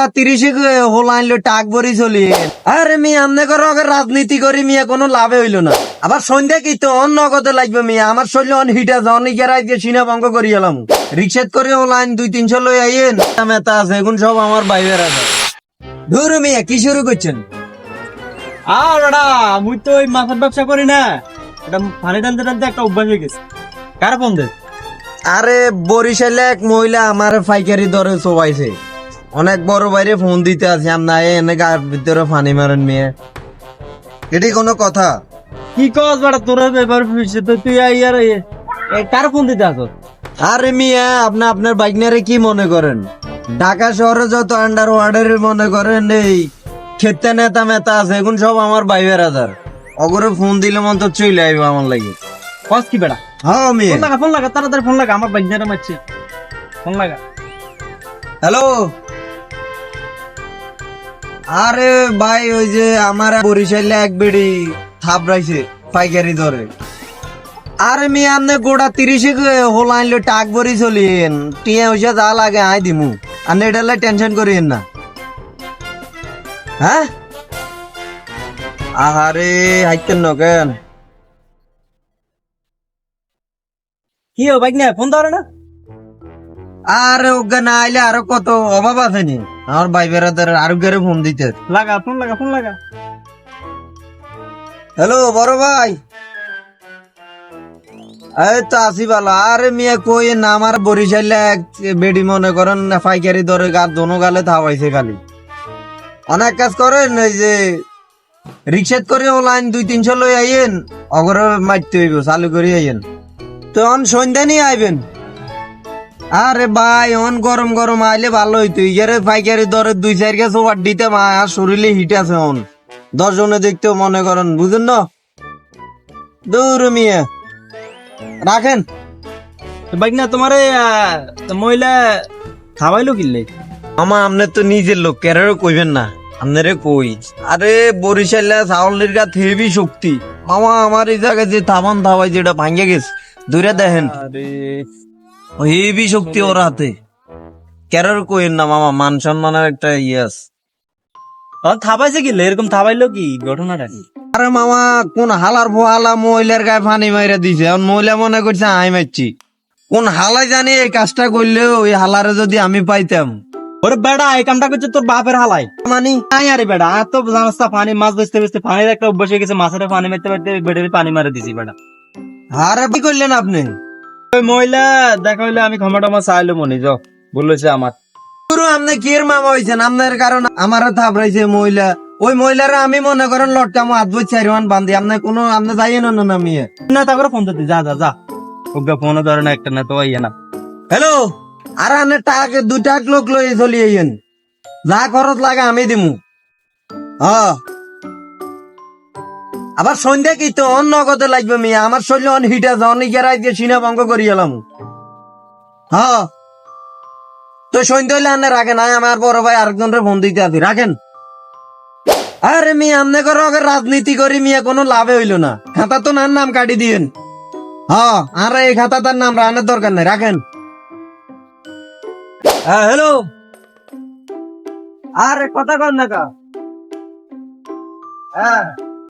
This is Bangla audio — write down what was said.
গোড়া তিরিশে টাক ভরি চলি। আরে মি আমনে করো আগে রাজনীতি করি মিয়া কোনো লাভে হইল না। আবার সন্ধ্যা কি তো অন্য নগদে লাগবে মিয়া। আমার শরীর অন হিটা জন গেরাই দিয়ে সিনা ভঙ্গ করি এলাম। রিক্সাত করে হোল আইন দুই তিনশো লই আইয়েন। মেতা আছে এখন সব আমার বাইবের আছে। ধরু মিয়া কি শুরু করছেন? আর ওটা মুই তো ওই মাছের ব্যবসা করি না। এটা পানি টানতে টানতে একটা অভ্যাস হয়ে গেছে। কার ফোন দে? আরে বরিশালে এক মহিলা আমার পাইকারি দরে চবাইছে। অনেক বড় বাইরে ফোন দিতে আছে না এনে গার ভিতরে ফানি মারেন মেয়ে। এটি কোনো কথা? কি কস বেটা তোর ব্যাপার হইছে তো তুই আইয়ার কার ফোন দিতে আসো আরে মিয়া আপনি আপনার বাইকনারে কি মনে করেন? ঢাকা শহরে যত আন্ডার ওয়ার্ডের মনে করেন এই খেতে নেতা মেতা আছে এখন সব আমার বাইবের আধার অগরে ফোন দিলে মন তো চলে আইবে আমার লাগে। কস কি বেটা? হ্যাঁ মিয়া। ফোন লাগা ফোন লাগা তাড়াতাড়ি ফোন লাগা আমার বাইক মারছে। ফোন লাগা। হ্যালো? আরে ভাই ওই যে আমার বরিশালে এক বেড়ি থাপড়াইছে পাইকারি ধরে আরে মি আমনে গোড়া তিরিশে হোল আনলো টাক ভরি চলিয়েন। টিয়া হইসা যা লাগে আই দিমু। আপনি এটা টেনশন করিয়েন না। হ্যাঁ? আহারে হাইতেন না কেন? কি ও বাইক না ফোন ধরে না? আরে ওকে না আইলে আরও কত অভাব আছে নি? আমার ভাই বেড়াদের আরোগ্যের ফোন দিতে। লাগা ফোন লাগা ফোন লাগা। হ্যালো বড় ভাই। এই তো আসি আরে মিয়া কই বরিশালে এক বেডি মনে করেন না পাইকারি দরে গা দোনো গালে থাওয়াইছে খালি। অনেক কাজ করেন এই যে রিক্সাত করে লাইন দুই তিনশো লই আইয়েন অগরে মারতে হইব চালু করে আইয়েন। তো অন সন্ধ্যা নিয়ে আইবেন। আরে ভাই অন গরম গরম আইলে ভালো হইতো। ইয়ারে পাইকারি দরে দুই চার গেছে ওয়াট দিতে মা আর শরীরে হিট আছে অন। দশ জনে দেখতেও মনে করেন বুঝেন না? দৌড় মিয়া। রাখেন। বাইক না তোমার মহিলা খাওয়াইলো কিনলে মামা আপনি তো নিজের লোক কেরারও কইবেন না। আপনারে কই? আরে বরিশালে চাউলের গা হেভি শক্তি। মামা আমার এই জায়গায় যে থামান থাবাই যেটা ভাঙ্গে গেছে দূরে দেখেন। আরে হেভি শক্তি ওর হাতে। কেরার কইেন না মামা মান সম্মানের একটা ইয়ে আছে। ও থাবাইছে কিনলে এরকম থাবাইলো কি? ঘটনাটা কি আরে মামা কোন হালার মহিলার গায়ে পানি মাইরা দিছে? এখন মহিলা মনে করছে আই মারছি। কোন হালাই জানি এই কাজটা করলে ওই হালারে যদি আমি পাইতাম। ওরে বেড়া এই কামটা করছে তোর বাপের হালাই। মানি? আই আরে বেড়া এত জানাস্তা পানি মাছ বেচতে বেচতে পানির একটা অভ্যাস হয়ে গেছে মাছের পানি মারতে মারতে বেড়ে পানি মারে দিছি বেড়া। আরে কি করলেন আপনি? মহিলা দেখা হইলে আমি ক্ষমা টমা চাইলো মনে যাও। বলেছে আমার। পুরো আপনি কি এর মামা হয়েছেন আপনার কারণ আমার থাপড়াইছে মহিলা। ওই মহিলারা আমি মনে করেন লটকা মো আদবই চারিমান বান্ধি আপনি কোনো আপনি যাইয়ে না না মিয়ে না তা করে ফোন দিতে যা যা যা। ওকে ফোনও ধরে না একটা না তো ইয়ে না। হ্যালো? আর আপনি টাক দু টাক লোক লই চলি আইয়েন। যা খরচ লাগে আমি দিমু। হ্যাঁ। আবার সন্ধ্যা কি তো অন্য নগদে লাগবে মিয়া? আমার শরীর অন হিটা যা অনেক গেরাই দিয়ে সিনা ভঙ্গ করি এলাম। হ্যাঁ তো সন্ধ্যা হইলে আনে রাখেন, আয় আমার বড় ভাই আরেকজনের ফোন দিতে আছি রাখেন। আরে মিয়া আমনে করো আগে রাজনীতি করি মিয়া, কোনো লাভে হইল না। খাতা তো নার নাম কাটি দিয়েন। হ্যাঁ আর এই খাতা তার নাম রানের দরকার নাই, রাখেন। হ্যাঁ হ্যালো। আরে, কথা কর না কা। হ্যাঁ।